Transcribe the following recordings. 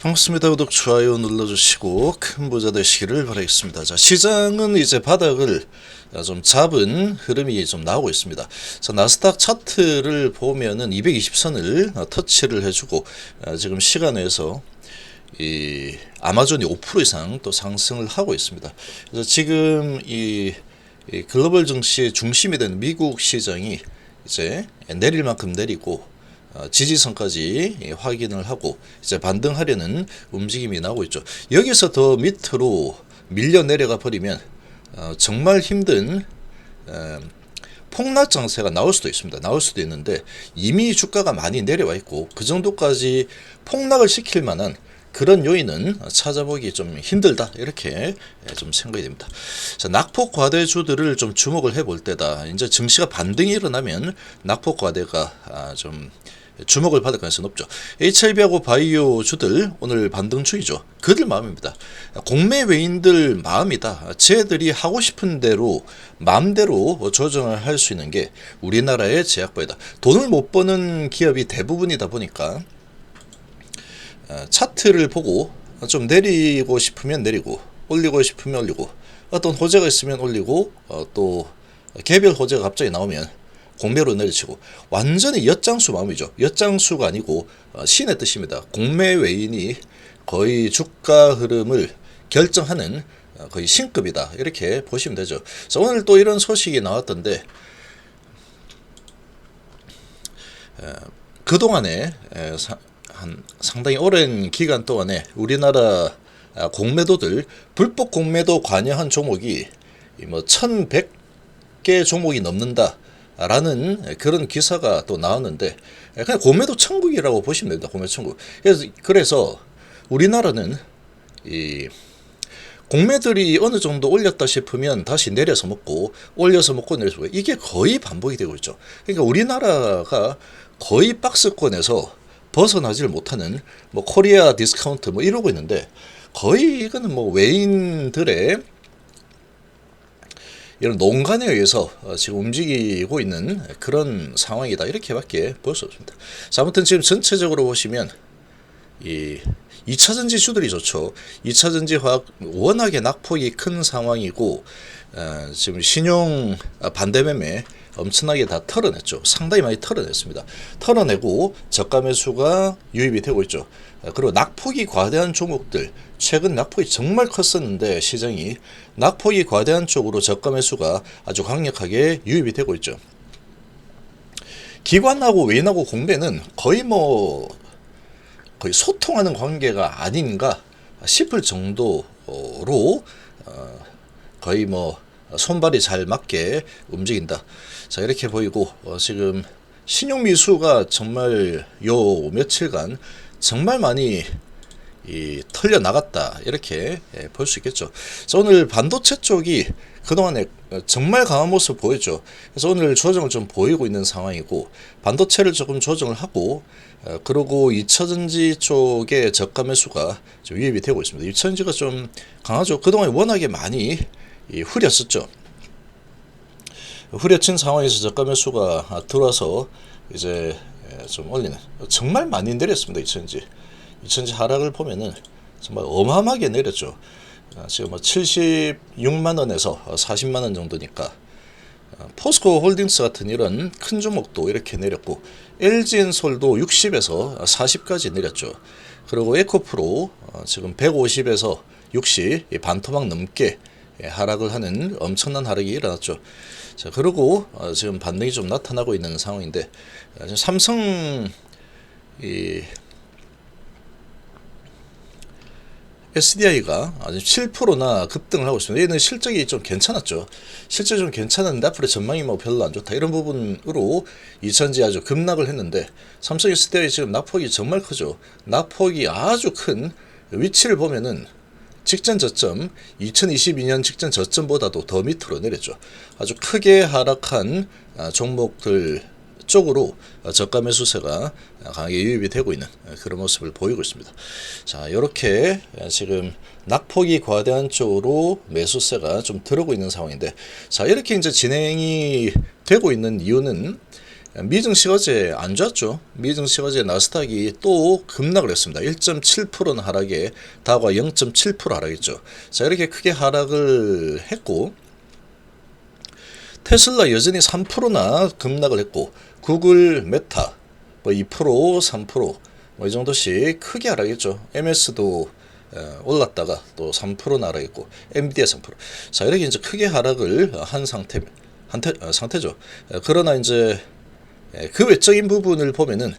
반갑습니다. 구독, 좋아요 눌러주시고 큰 부자 되시기를 바라겠습니다. 자, 시장은 이제 바닥을 좀 잡은 흐름이 좀 나오고 있습니다. 자, 나스닥 차트를 보면은 220선을 터치를 해주고 아, 지금 시간에서 이 아마존이 5% 이상 또 상승을 하고 있습니다. 그래서 지금 이, 이 글로벌 증시의 중심이 된 미국 시장이 이제 내릴 만큼 내리고 어, 지지선까지 예, 확인을 하고 이제 반등하려는 움직임이 나오고 있죠. 여기서 더 밑으로 밀려 내려가 버리면 어, 정말 힘든 에, 폭락 장세가 나올 수도 있습니다. 나올 수도 있는데 이미 주가가 많이 내려와 있고 그 정도까지 폭락을 시킬 만한 그런 요인은 찾아보기 좀 힘들다 이렇게 좀 생각이 됩니다. 자, 낙폭 과대주들을 좀 주목을 해볼 때다. 이제 증시가 반등이 일어나면 낙폭 과대가 아, 좀 주목을 받을 가능성이 높죠. HLB하고 바이오 주들 오늘 반등 중이죠. 그들 마음입니다. 공매 외인들 마음이다. 쟤들이 하고 싶은 대로 마음대로 조정을 할 수 있는 게 우리나라의 제약바이다. 돈을 못 버는 기업이 대부분이다 보니까 어, 차트를 보고 좀 내리고 싶으면 내리고 올리고 싶으면 올리고 어떤 호재가 있으면 올리고 어, 또 개별 호재가 갑자기 나오면 공매로 내리치고 완전히 엿장수 마음이죠. 엿장수가 아니고 어, 신의 뜻입니다. 공매 외인이 거의 주가 흐름을 결정하는 어, 거의 신급이다 이렇게 보시면 되죠. 그래서 오늘 또 이런 소식이 나왔던데 에, 그동안에 한 상당히 오랜 기간 동안에 우리나라 아, 공매도들 불법 공매도 관여한 종목이 뭐 1100개 종목이 넘는다 라는 그런 기사가 또 나왔는데 그냥 공매도 천국이라고 보시면 됩니다. 공매도 천국. 그래서 그래서 우리나라는 이 공매들이 어느 정도 올렸다 싶으면 다시 내려서 먹고 올려서 먹고 내려서 먹고 이게 거의 반복이 되고 있죠. 그러니까 우리나라가 거의 박스권에서 벗어나지를 못하는 뭐 코리아 디스카운트 뭐 이러고 있는데 거의 이거는 뭐 외인들의 이런 농간에 의해서 어, 지금 움직이고 있는 그런 상황이다 이렇게밖에 볼 수 없습니다. 자, 아무튼 지금 전체적으로 보시면 이 2차 전지 주들이 좋죠. 2차 전지 화학 워낙에 낙폭이 큰 상황이고 어, 지금 신용 반대 매매 엄청나게 다 털어냈죠. 상당히 많이 털어냈습니다. 털어내고 저가 매수가 유입이 되고 있죠. 어, 그리고 낙폭이 과대한 종목들 최근 낙폭이 정말 컸었는데 시장이 낙폭이 과대한 쪽으로 저가 매수가 아주 강력하게 유입이 되고 있죠. 기관하고 외인하고 공매는 거의 뭐 거의 소통하는 관계가 아닌가 싶을 정도로 어, 거의 뭐 손발이 잘 맞게 움직인다. 자 이렇게 보이고 어, 지금 신용 미수가 정말 요 며칠간 정말 많이 이 털려 나갔다 이렇게 예, 볼 수 있겠죠. 그래서 오늘 반도체 쪽이 그동안에 정말 강한 모습 보였죠. 그래서 오늘 조정을 좀 보이고 있는 상황이고 반도체를 조금 조정을 하고 어, 그리고 2차전지 쪽에 저가 매수가 좀 유입이 되고 있습니다. 2차전지가 좀 강하죠. 그동안 워낙에 많이 이 흐렸었죠. 흐려친 상황에서 저가 매수가 들어와서 이제 예, 좀 올리는 정말 많이 내렸습니다. 2차전지. 2차전지 하락을 보면은 정말 어마어마하게 내렸죠. 아, 지금 뭐 76만 원에서 40만 원 정도니까 아, 포스코 홀딩스 같은 이런 큰 종목도 이렇게 내렸고 LG엔솔도 60에서 40까지 내렸죠. 그리고 에코프로 어, 지금 150에서 60 반토막 넘게 예, 하락을 하는 엄청난 하락이 일어났죠. 자 그리고 어, 지금 반등이 좀 나타나고 있는 상황인데 어, 삼성 이 SDI가 아주 7%나 급등을 하고 있습니다. 얘는 실적이 좀 괜찮았죠. 실적이 좀 괜찮았는데 앞으로 전망이 뭐 별로 안 좋다. 이런 부분으로 2000지 아주 급락을 했는데 삼성 SDI 지금 낙폭이 정말 크죠. 낙폭이 아주 큰 위치를 보면은 직전 저점 2022년 직전 저점보다도 더 밑으로 내렸죠. 아주 크게 하락한 아, 종목들 쪽으로 저가 매수세가 강하게 유입이 되고 있는 그런 모습을 보이고 있습니다. 자, 이렇게 지금 낙폭이 과대한 쪽으로 매수세가 좀 들어오고 있는 상황인데, 자, 이렇게 이제 진행이 되고 있는 이유는 미증시 어제 안 좋았죠. 미증시 어제 나스닥이 또 급락을 했습니다. 1.7%는 하락에 다과 0.7% 하락했죠. 자 이렇게 크게 하락을 했고 테슬라 여전히 3%나 급락을 했고 구글, 메타 뭐 2%, 3%뭐 이 정도씩 크게 하락했죠. MS도 어, 올랐다가 또 3% 하락했고 엔비디아 3%. 자 이렇게 이제 크게 하락을 한 상태 한태, 어, 상태죠. 어, 그러나 이제 예, 그 외적인 부분을 보면은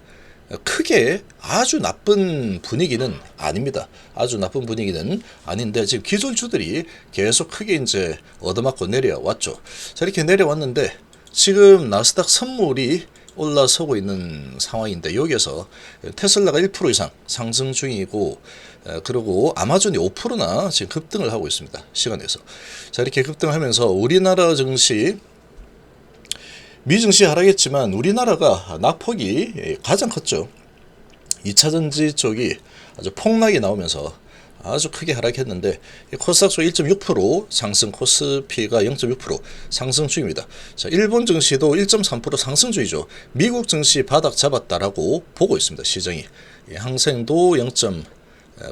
크게 아주 나쁜 분위기는 아닙니다. 아주 나쁜 분위기는 아닌데 지금 기술주들이 계속 크게 이제 얻어맞고 내려왔죠. 자 이렇게 내려왔는데 지금 나스닥 선물이 올라서고 있는 상황인데 여기에서 테슬라가 1% 이상 상승 중이고 에, 그리고 아마존이 5%나 지금 급등을 하고 있습니다. 시간에서 자 이렇게 급등하면서 우리나라 증시 미증시 하락했지만 우리나라가 낙폭이 가장 컸죠. 2차 전지 쪽이 아주 폭락이 나오면서 아주 크게 하락했는데 코스닥도 1.6% 상승 코스피가 0.6% 상승 중입니다. 자, 일본 증시도 1.3% 상승 중이죠. 미국 증시 바닥 잡았다라고 보고 있습니다. 시장이 예, 항생도 0.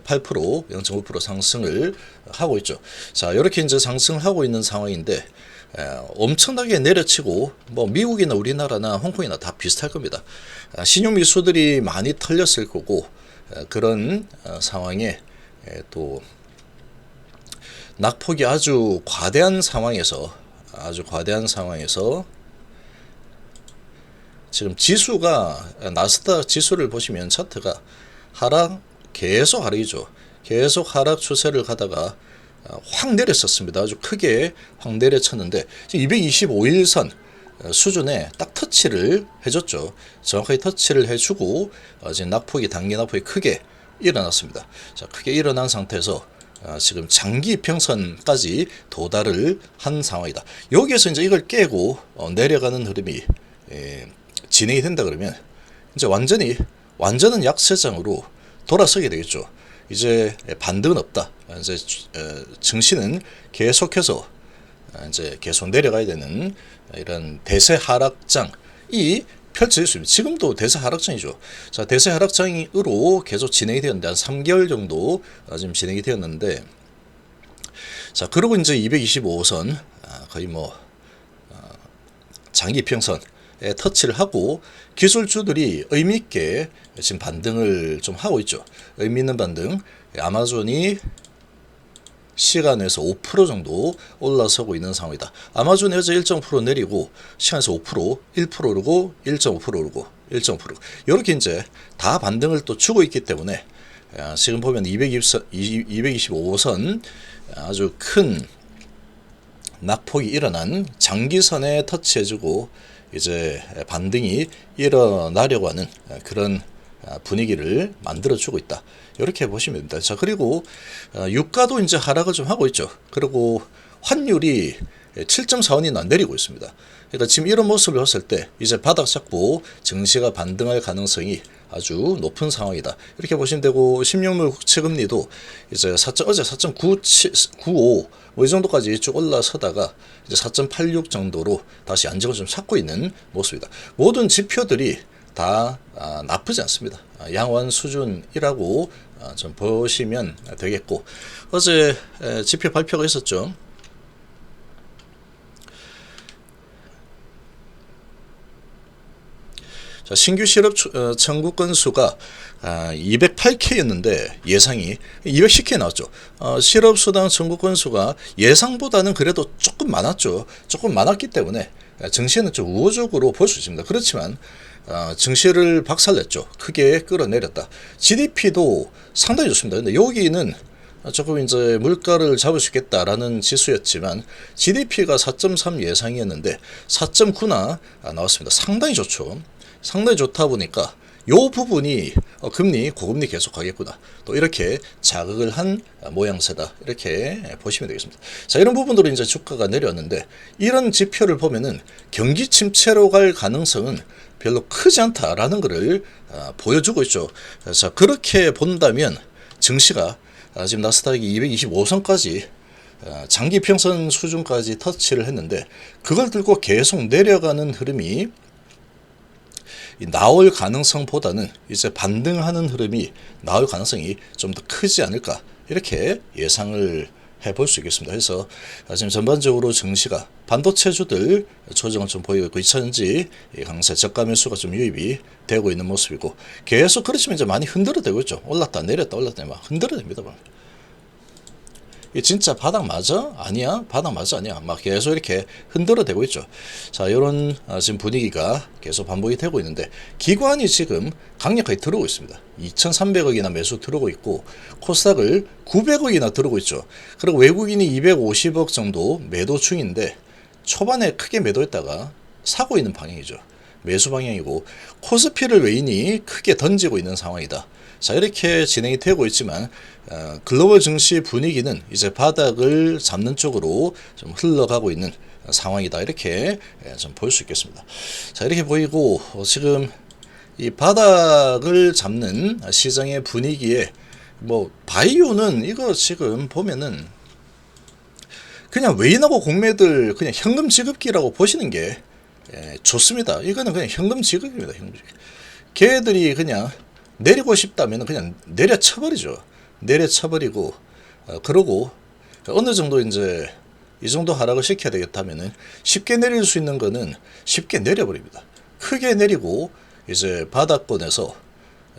8% 0.5% 상승을 하고 있죠. 자, 이렇게 이제 상승을 하고 있는 상황인데 에, 엄청나게 내려치고 뭐 미국이나 우리나라나 홍콩이나 다 비슷할 겁니다. 아, 신용 미수들이 많이 털렸을 거고 에, 그런 어, 상황에 에, 또 낙폭이 아주 과대한 상황에서 아주 과대한 상황에서 지금 지수가 나스닥 지수를 보시면 차트가 하락 계속 하락이죠. 계속 하락 추세를 가다가 어, 확 내렸었습니다. 아주 크게 확 내려쳤는데 225일선 어, 수준에 딱 터치를 해줬죠. 정확하게 터치를 해주고 어, 지금 낙폭이 단기 낙폭이 크게 일어났습니다. 자, 크게 일어난 상태에서 지금 장기 평선까지 도달을 한 상황이다. 여기에서 이제 이걸 깨고 내려가는 흐름이 예, 진행이 된다 그러면 이제 완전히 완전한 약세장으로 돌아서게 되겠죠. 이제 반등은 없다. 이제 어, 증시는 계속해서 이제 계속 내려가야 되는 이런 대세 하락장이 펼쳐질 수 있습니다. 지금도 대세 하락장이죠. 자, 대세 하락장으로 계속 진행이 되었는데 한 3개월 정도 지금 진행이 되었는데 자, 그리고 이제 225선 아, 거의 뭐 어, 장기 평선 터치를 하고 기술주들이 의미 있게 지금 반등을 좀 하고 있죠. 의미 있는 반등. 아마존이 시간에서 5% 정도 올라서고 있는 상황이다. 아마존이 어제 1.5% 내리고 시간에서 5%, 1% 오르고 1.5% 오르고 1.5% 이렇게 이제 다 반등을 또 주고 있기 때문에 아, 지금 보면 220선, 225선 아주 큰 낙폭이 일어난 장기선에 터치해주고 이제 반등이 일어나려고 하는 그런 분위기를 만들어주고 있다. 이렇게 보시면 됩니다. 자, 그리고 유가도 이제 하락을 좀 하고 있죠. 그리고 환율이 7.4원이나 내리고 있습니다. 그러니까 지금 이런 모습을 봤을 때 이제 바닥 잡고 증시가 반등할 가능성이 아주 높은 상황이다. 이렇게 보시면 되고 16물 국채금리도 이제 4. 어제 4.95 뭐 이 정도까지 쭉 올라서다가 이제 4.86 정도로 다시 안정을 좀 찾고 있는 모습이다. 모든 지표들이 다 아, 나쁘지 않습니다. 아, 양호한 수준이라고 아, 좀 보시면 되겠고 어제 에, 지표 발표가 있었죠. 자, 신규 실업 어, 청구 건수가 아, 208K였는데 예상이 210K 나왔죠. 어, 실업 수당 청구 건수가 예상보다는 그래도 조금 많았죠. 조금 많았기 때문에 증시는 좀 우호적으로 볼 수 있습니다. 그렇지만 어, 증시를 박살냈죠. 크게 끌어내렸다. GDP도 상당히 좋습니다. 근데 여기는 조금 이제 물가를 잡을 수 있겠다라는 지수였지만 GDP가 4.3 예상이었는데 4.9나 나왔습니다. 상당히 좋죠. 상당히 좋다 보니까 요 부분이 어, 금리 고금리 계속 가겠구나 또 이렇게 자극을 한 모양새다 이렇게 보시면 되겠습니다. 자 이런 부분으로 이제 주가가 내렸는데 이런 지표를 보면은 경기 침체로 갈 가능성은 별로 크지 않다라는 것을 어, 보여주고 있죠. 자 그렇게 본다면 증시가 아, 지금 나스닥이 225선까지 어, 장기 평선 수준까지 터치를 했는데 그걸 들고 계속 내려가는 흐름이 이 나올 가능성보다는 이제 반등하는 흐름이 나올 가능성이 좀 더 크지 않을까 이렇게 예상을 해볼 수 있겠습니다. 그래서 지금 전반적으로 증시가 반도체주들 조정을 좀 보이고 이차전지 강세 저가 매수가 좀 유입이 되고 있는 모습이고 계속 그렇지만 이제 많이 흔들어대고 있죠. 올랐다 내렸다 올랐다 막 흔들어댑니다. 막. 이 진짜 바닥 맞아? 아니야? 바닥 맞아? 아니야? 막 계속 이렇게 흔들어 대고 있죠. 자, 이런 아, 지금 분위기가 계속 반복이 되고 있는데 기관이 지금 강력하게 들어오고 있습니다. 2,300억이나 매수 들어오고 있고 코스닥을 900억이나 들어오고 있죠. 그리고 외국인이 250억 정도 매도 중인데 초반에 크게 매도했다가 사고 있는 방향이죠. 매수 방향이고 코스피를 외인이 크게 던지고 있는 상황이다. 자 이렇게 진행이 되고 있지만 어, 글로벌 증시 분위기는 이제 바닥을 잡는 쪽으로 좀 흘러가고 있는 상황이다 이렇게 예, 좀볼 수 있겠습니다. 자 이렇게 보이고 어, 지금 이 바닥을 잡는 시장의 분위기에 뭐 바이오는 이거 지금 보면은 그냥 외인하고 공매들 그냥 현금 지급기라고 보시는 게 예, 좋습니다. 이거는 그냥 현금 지급입니다. 현금 지급. 걔들이 그냥 내리고 싶다면 그냥 내려쳐버리죠. 내려쳐버리고 어, 그러고 어느 정도 이제 이 정도 하락을 시켜야 되겠다면은 쉽게 내릴 수 있는 거는 쉽게 내려버립니다. 크게 내리고 이제 바닥권에서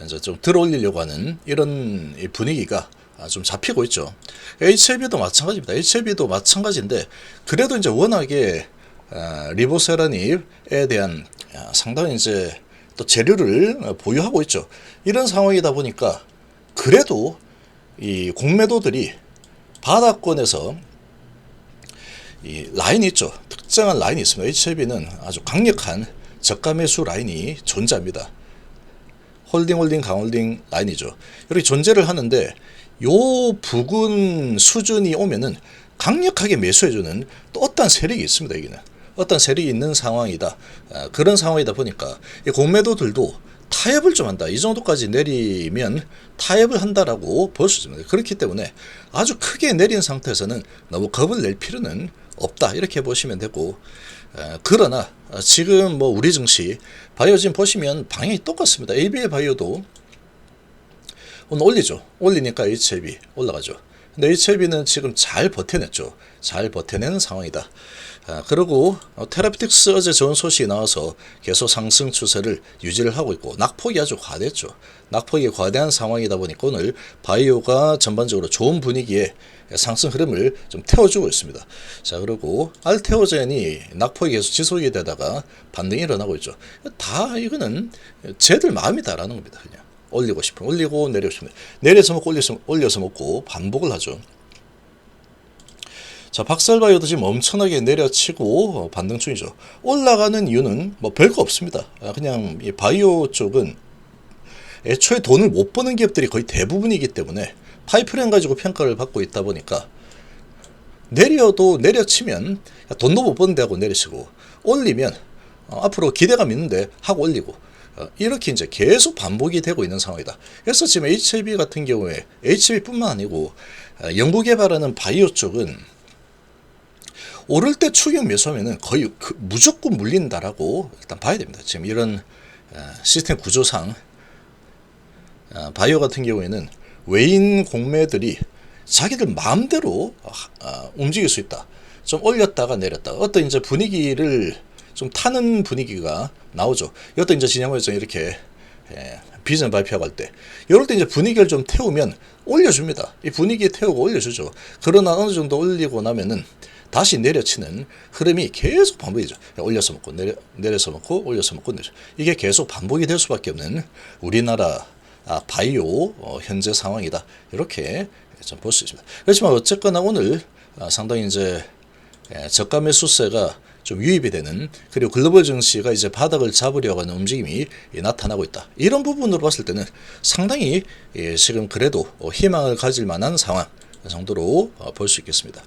이제 좀 들어올리려고 하는 이런 이 분위기가 아, 좀 잡히고 있죠. HLB도 마찬가지입니다. HLB도 마찬가지인데 그래도 이제 워낙에 아, 리보세라닙에 대한 아, 상당히 이제 또 재료를 보유하고 있죠. 이런 상황이다 보니까 그래도 이 공매도들이 바닥권에서 이 라인이 있죠. 특정한 라인이 있습니다. HLB는 아주 강력한 저가 매수 라인이 존재합니다. 홀딩 홀딩 강홀딩 라인이죠. 이렇게 존재를 하는데 요 부근 수준이 오면은 강력하게 매수해주는 또 어떤 세력이 있습니다. 여기는 어떤 세력이 있는 상황이다. 아, 그런 상황이다 보니까 이 공매도들도 타협을 좀 한다. 이 정도까지 내리면 타협을 한다라고 볼 수 있습니다. 그렇기 때문에 아주 크게 내린 상태에서는 너무 겁을 낼 필요는 없다. 이렇게 보시면 되고 에, 그러나 지금 뭐 우리 증시 바이오 지금 보시면 방향이 똑같습니다. ABL 바이오도 오늘 올리죠. 올리니까 HLB 올라가죠. 근데 HLB는 지금 잘 버텨냈죠. 잘 버텨내는 상황이다. 아, 그리고 어, 테라피틱스 어제 좋은 소식이 나와서 계속 상승 추세를 유지를 하고 있고 낙폭이 아주 과대했죠. 낙폭이 과대한 상황이다 보니까 오늘 바이오가 전반적으로 좋은 분위기에 상승 흐름을 좀 태워주고 있습니다. 자 그리고 알테오젠이 낙폭이 계속 지속이 되다가 반등이 일어나고 있죠. 다 이거는 쟤들 마음이다라는 겁니다. 그냥 올리고 싶으면 올리고 내리고 싶으면 내려서 먹고 올려서, 올려서 먹고 반복을 하죠. 자, 박살바이오도 지금 엄청나게 내려치고 어, 반등 중이죠. 올라가는 이유는 뭐 별거 없습니다. 아, 그냥 이 바이오 쪽은 애초에 돈을 못 버는 기업들이 거의 대부분이기 때문에 파이프라인 가지고 평가를 받고 있다 보니까 내려도 내려치면 돈도 못 하고 내리시고 올리면 어, 앞으로 기대감 있는데 하고 올리고 어, 이렇게 이제 계속 반복이 되고 있는 상황이다. 그래서 지금 HLB 같은 경우에 HLB뿐만 아니고 어, 연구 개발하는 바이오 쪽은 오를 때 추격 매수하면은 거의 그 무조건 물린다라고 일단 봐야 됩니다. 지금 이런 어, 시스템 구조상 어, 바이오 같은 경우에는 외인 공매들이 자기들 마음대로 어, 움직일 수 있다. 좀 올렸다가 내렸다. 어떤 이제 분위기를 좀 타는 분위기가 나오죠. 어떤 이제 진영에서 이렇게 예, 비전 발표할 때 이럴 때 이제 분위기를 좀 태우면 올려줍니다. 이 분위기 태우고 올려주죠. 그러나 어느 정도 올리고 나면은 다시 내려치는 흐름이 계속 반복이죠. 올려서 먹고 내려, 내려서 먹고 올려서 먹고 내려. 이게 계속 반복이 될 수밖에 없는 우리나라 아, 바이오 어, 현재 상황이다. 이렇게 좀 볼 수 있습니다. 그렇지만 어쨌거나 오늘 아, 상당히 이제 예, 저가 매수세가 좀 유입이 되는 그리고 글로벌 증시가 이제 바닥을 잡으려고 하는 움직임이 예, 나타나고 있다. 이런 부분으로 봤을 때는 상당히 예, 지금 그래도 어, 희망을 가질 만한 상황 정도로 어, 볼수 있겠습니다.